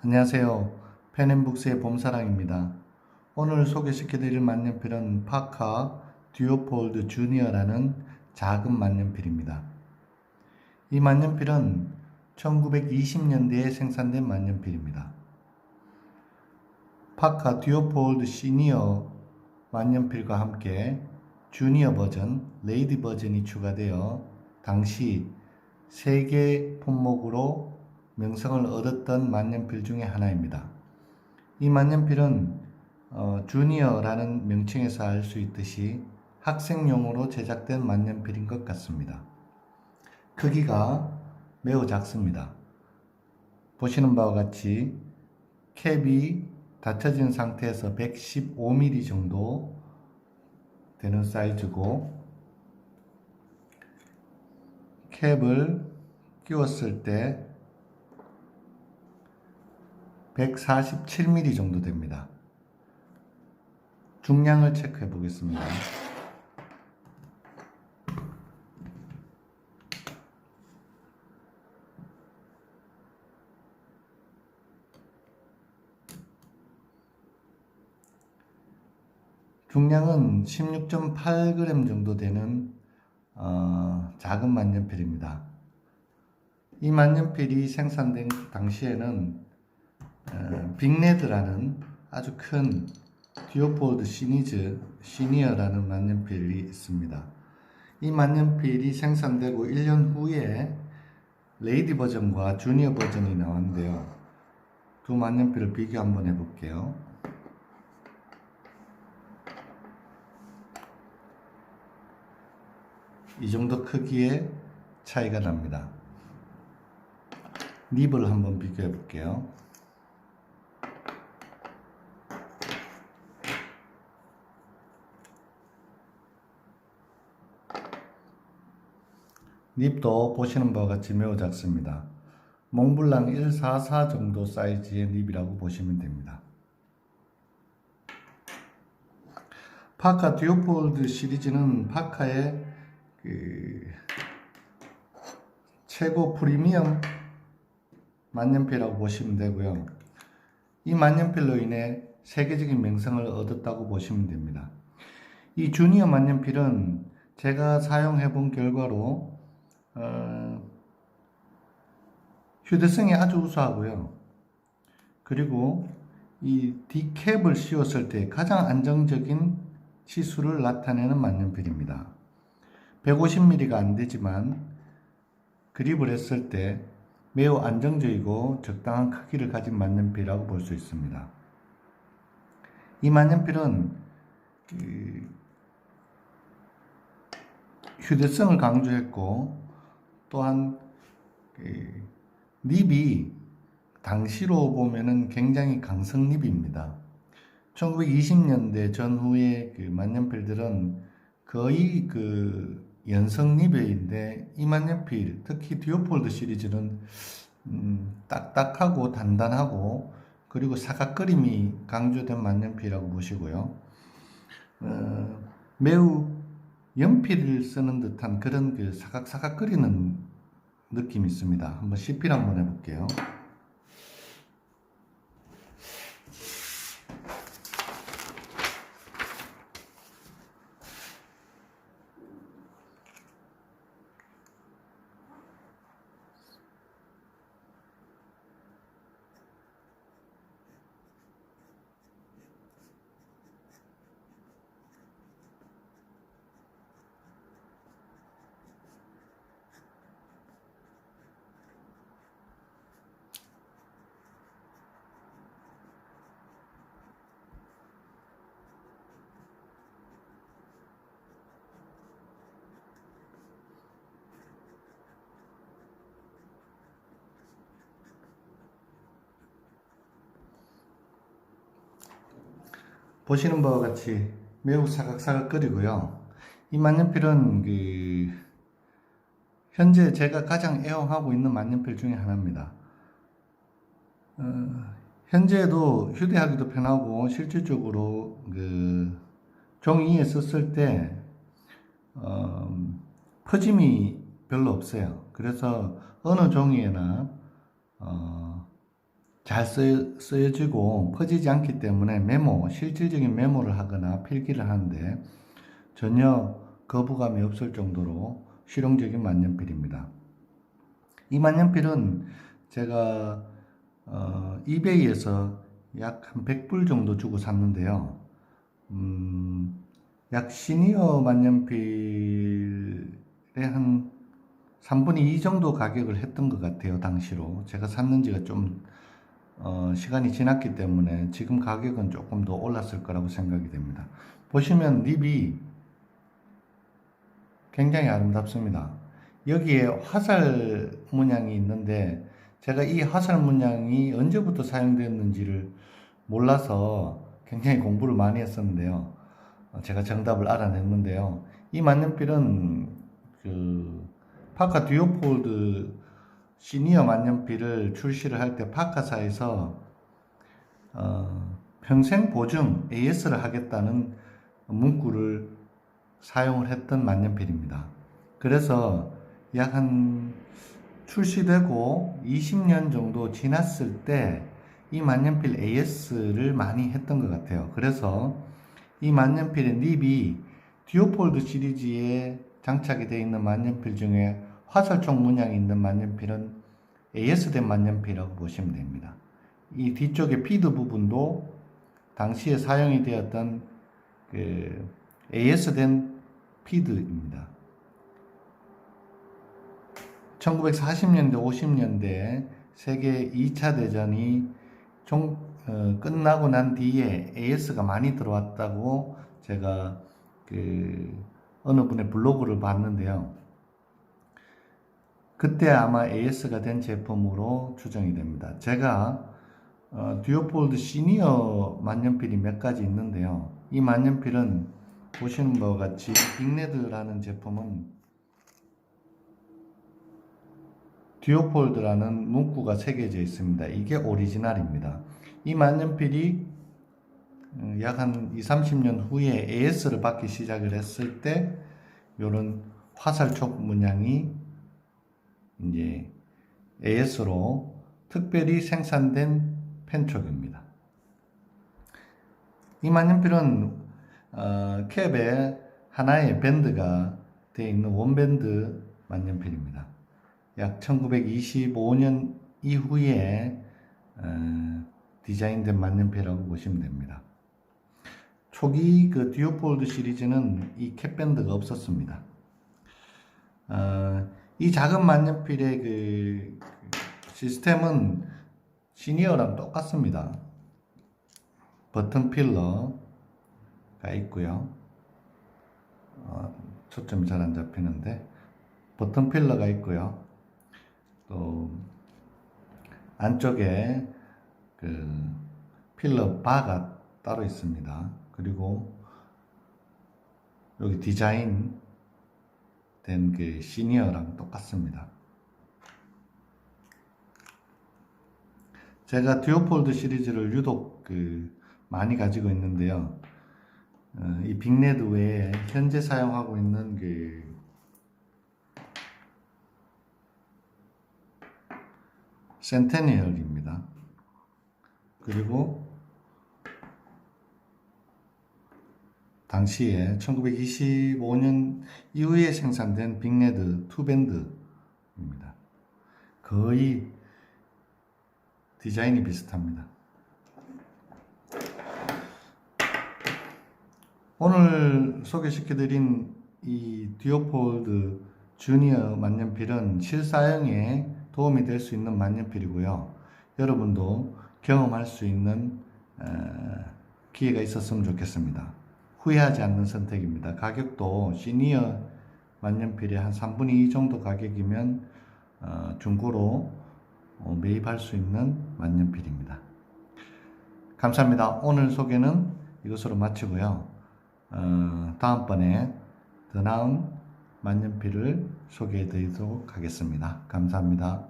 안녕하세요. 펜앤북스의 봄사랑입니다. 오늘 소개시켜드릴 만년필은 파카 듀오폴드 주니어라는 작은 만년필입니다. 이 만년필은 1920년대에 생산된 만년필입니다. 파카 듀오폴드 시니어 만년필과 함께 주니어 버전, 레이디 버전이 추가되어 당시 세계 품목으로 명성을 얻었던 만년필 중에 하나입니다. 이 만년필은 어, 주니어라는 명칭에서 알 수 있듯이 학생용으로 제작된 만년필인 것 같습니다. 크기가 매우 작습니다. 보시는 바와 같이 캡이 닫혀진 상태에서 115mm 정도 되는 사이즈고 캡을 끼웠을 때 147mm 정도 됩니다. 중량을 체크해 보겠습니다. 중량은 16.8g 정도 되는 어, 작은 만년필입니다. 이 만년필이 생산된 당시에는 어, 빅레드라는 아주 큰 듀오폴드 시니즈 시니어라는 만년필이 있습니다. 이 만년필이 생산되고 1년 후에 레이디 버전과 주니어 버전이 나왔는데요. 두 만년필을 비교 한번 해볼게요. 이 정도 크기의 차이가 납니다. 립을 한번 비교해 볼게요. 립도 보시는 바와 같이 매우 작습니다. 몽블랑 144 정도 사이즈의 립이라고 보시면 됩니다. 파카 듀오폴드 시리즈는 파카의 그 최고 프리미엄 만년필이라고 보시면 되고요. 이 만년필로 인해 세계적인 명성을 얻었다고 보시면 됩니다. 이 주니어 만년필은 제가 사용해 본 결과로 어, 휴대성이 아주 우수하고요. 그리고 이 디캡을 씌웠을 때 가장 안정적인 치수를 나타내는 만년필입니다. 150mm가 안 되지만 그립을 했을 때 매우 안정적이고 적당한 크기를 가진 만년필이라고 볼 수 있습니다. 이 만년필은 그 휴대성을 강조했고 또한 그 립이 당시로 보면은 굉장히 강성 립입니다. 1920년대 전후의 그 만년필들은 거의 그 연성 립인데 이 만년필 특히 듀오폴드 시리즈는 음, 딱딱하고 단단하고 그리고 사각그림이 강조된 만년필이라고 보시고요. 어, 매우 연필을 쓰는 듯한 그런 그 사각사각거리는 느낌이 있습니다. 한번 CP를 한번 해볼게요. 보시는 바와 같이 매우 사각사각거리고요. 이 만년필은 그 현재 제가 가장 애용하고 있는 만년필 중에 하나입니다. 어, 현재도 휴대하기도 편하고 실질적으로 그 종이에 썼을 때 어, 퍼짐이 별로 없어요. 그래서 어느 종이에나 어, 잘 쓰여, 쓰여 지고 퍼지지 않기 때문에 메모, 실질적인 메모를 하거나 필기를 하는데 전혀 거부감이 없을 정도로 실용적인 만년필입니다. 이 만년필은 제가 어, 이베이에서 약 한 100불 정도 주고 샀는데요. 음, 약 시니어 만년필의 한 3분의 2 정도 가격을 했던 것 같아요, 당시로. 제가 샀는 지가 좀, 어, 시간이 지났기 때문에 지금 가격은 조금 더 올랐을 거라고 생각이 됩니다. 보시면 립이 굉장히 아름답습니다. 여기에 화살 문양이 있는데 제가 이 화살 문양이 언제부터 사용되었는지를 몰라서 굉장히 공부를 많이 했었는데요. 어, 제가 정답을 알아냈는데요. 이 만년필은 그 파카 듀오폴드 시니어 만년필을 출시를 할 때 파카사에서 어, 평생 보증 AS를 하겠다는 문구를 사용을 했던 만년필입니다. 그래서 약 한 출시되고 20년 정도 지났을 때 이 만년필 AS를 많이 했던 것 같아요. 그래서 이 만년필의 립이 듀오폴드 시리즈에 장착이 되어 있는 만년필 중에 화살촉 문양이 있는 만년필은 AS된 만년필이라고 보시면 됩니다. 이 뒤쪽에 피드 부분도 당시에 사용이 되었던 그 AS된 피드입니다. 1940년대, 50년대 세계 2차 대전이 종, 어, 끝나고 난 뒤에 AS가 많이 들어왔다고 제가 그 어느 분의 블로그를 봤는데요. 그때 아마 AS가 된 제품으로 추정이 됩니다. 제가 어, 듀오폴드 시니어 만년필이 몇 가지 있는데요. 이 만년필은 보시는 바와 같이 빅레드라는 제품은 듀오폴드라는 문구가 새겨져 있습니다. 이게 오리지널입니다. 이 만년필이 어, 약한 2, 30년 후에 AS를 받기 시작을 했을 때 이런 화살촉 문양이 이제 AS로 특별히 생산된 펜촉입니다. 이 만년필은 어, 캡에 하나의 밴드가 되어 있는 원밴드 만년필입니다. 약 1925년 이후에 어, 디자인된 만년필이라고 보시면 됩니다. 초기 그 듀오폴드 시리즈는 이 캡밴드가 없었습니다. 어, 이 작은 만년필의 그 시스템은 시니어랑 똑같습니다. 버튼 필러가 있고요. 어, 초점이 잘 안 잡히는데 버튼 필러가 있고요. 또 안쪽에 그 필러 바가 따로 있습니다. 그리고 여기 디자인 된 그 시니어랑 똑같습니다. 제가 듀오폴드 시리즈를 유독 그 많이 가지고 있는데요. 어, 이 빅레드 외에 현재 사용하고 있는 그 센테니얼입니다. 그리고 당시에 1925년 이후에 생산된 빅레드 투밴드입니다. 거의 디자인이 비슷합니다. 오늘 소개시켜드린 이 듀오폴드 주니어 만년필은 실사용에 도움이 될 수 있는 만년필이고요. 여러분도 경험할 수 있는 기회가 있었으면 좋겠습니다. 후회하지 않는 선택입니다. 가격도 시니어 만년필이 한 3분의 2 정도 가격이면 어, 중고로 어, 매입할 수 있는 만년필입니다. 감사합니다. 오늘 소개는 이것으로 마치고요. 어, 다음번에 더 나은 만년필을 소개해 드리도록 하겠습니다. 감사합니다.